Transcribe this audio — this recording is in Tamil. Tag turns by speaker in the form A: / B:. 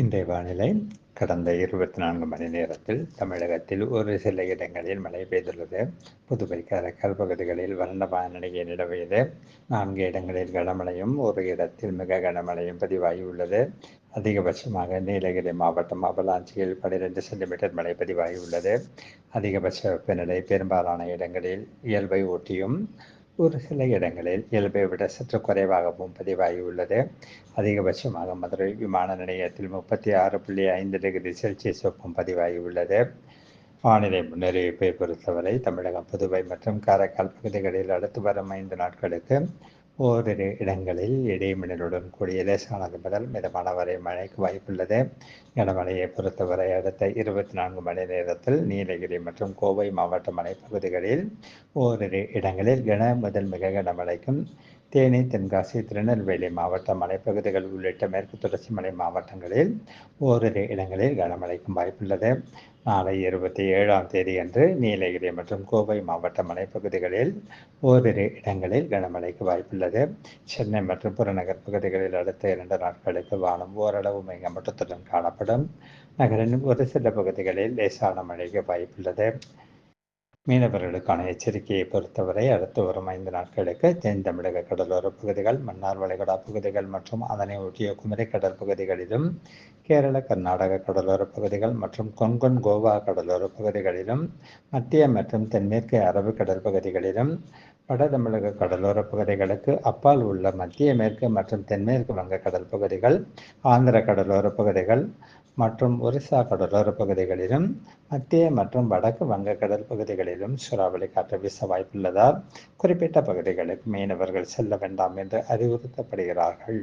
A: இன்றைய வானிலை கடந்த இருபத்தி நான்கு மணி நேரத்தில் தமிழகத்தில் ஒரு சில இடங்களில் மழை பெய்துள்ளது புதுவை காரைக்கால் பகுதிகளில் வறண்ட வானிலை நிலவியது நான்கு இடங்களில் கனமழையும் ஒரு இடத்தில் மிக கனமழையும் பதிவாகியுள்ளது அதிகபட்சமாக நீலகிரி மாவட்டம் அபலாஞ்சியில் பனிரெண்டு சென்டிமீட்டர் மழை பதிவாகியுள்ளது அதிகபட்ச வெப்பநிலை பெரும்பாலான இடங்களில் இயல்பை ஒட்டியும் ஒரு சில இடங்களில் இயல்பை விட சற்று குறைவாகவும் பதிவாகியுள்ளது அதிகபட்சமாக மதுரை விமான நிலையத்தில் முப்பத்தி ஆறு புள்ளி ஐந்து டிகிரி செல்சியஸ் வெப்பம் பதிவாகியுள்ளது வானிலை முன்னறிவிப்பை பொறுத்தவரை தமிழகம் புதுவை மற்றும் காரைக்கால் பகுதிகளில் அடுத்து வரும் ஐந்து நாட்களுக்கு ஓரிரு இடங்களில் இடைமின்னலுடன் கூடிய லேசானது முதல் மிதமான வரை மழைக்கு வாய்ப்புள்ளது கனமழையை பொறுத்தவரை அடுத்த இருபத்தி நான்கு மணி நேரத்தில் நீலகிரி மற்றும் கோவை மாவட்ட மலைப்பகுதிகளில் ஓரிரு இடங்களில் கன முதல் மிக கனமழைக்கும் தேனி தென்காசி திருநெல்வேலி மாவட்ட மலைப்பகுதிகள் உள்ளிட்ட மேற்கு தொடர்ச்சி மலை மாவட்டங்களில் ஓரிரு இடங்களில் கனமழைக்கும் வாய்ப்புள்ளது நாளை இருபத்தி ஏழாம் தேதி அன்று நீலகிரி மற்றும் கோவை மாவட்ட மலைப்பகுதிகளில் ஓரிரு இடங்களில் கனமழைக்கு வாய்ப்புள்ளது சென்னை மற்றும் புறநகர் பகுதிகளில் அடுத்த இரண்டு நாட்களுக்கு வானம் ஓரளவு மட்டத்துடன் காணப்படும் நகரின் ஒரு சில பகுதிகளில் லேசான மழைக்கு வாய்ப்புள்ளது மீனவர்களுக்கான எச்சரிக்கையை பொறுத்தவரை அடுத்து வரும் ஐந்து நாட்களுக்கு தென் தமிழக கடலோர பகுதிகள் மன்னார் வளைகுடா பகுதிகள் மற்றும் அதனை ஒட்டிய குமரி கடல் பகுதிகளிலும் கேரள கர்நாடக கடலோர பகுதிகள் மற்றும் கொங்கன் கோவா கடலோர பகுதிகளிலும் மத்திய மற்றும் தென்மேற்கு அரபு பகுதிகளிலும் வட தமிழக கடலோர பகுதிகளுக்கு அப்பால் உள்ள மத்திய மேற்கு மற்றும் தென்மேற்கு வங்க கடல் பகுதிகள் ஆந்திர கடலோர பகுதிகள் மற்றும் ஒரிசா கடலோர பகுதிகளிலும் மத்திய மற்றும் வடக்கு வங்கக்கடல் பகுதிகளிலும் சூறாவளி காற்று வீச வாய்ப்புள்ளதால் குறிப்பிட்ட பகுதிகளுக்கு மீனவர்கள் செல்ல வேண்டாம் என்று அறிவுறுத்தப்படுகிறார்கள்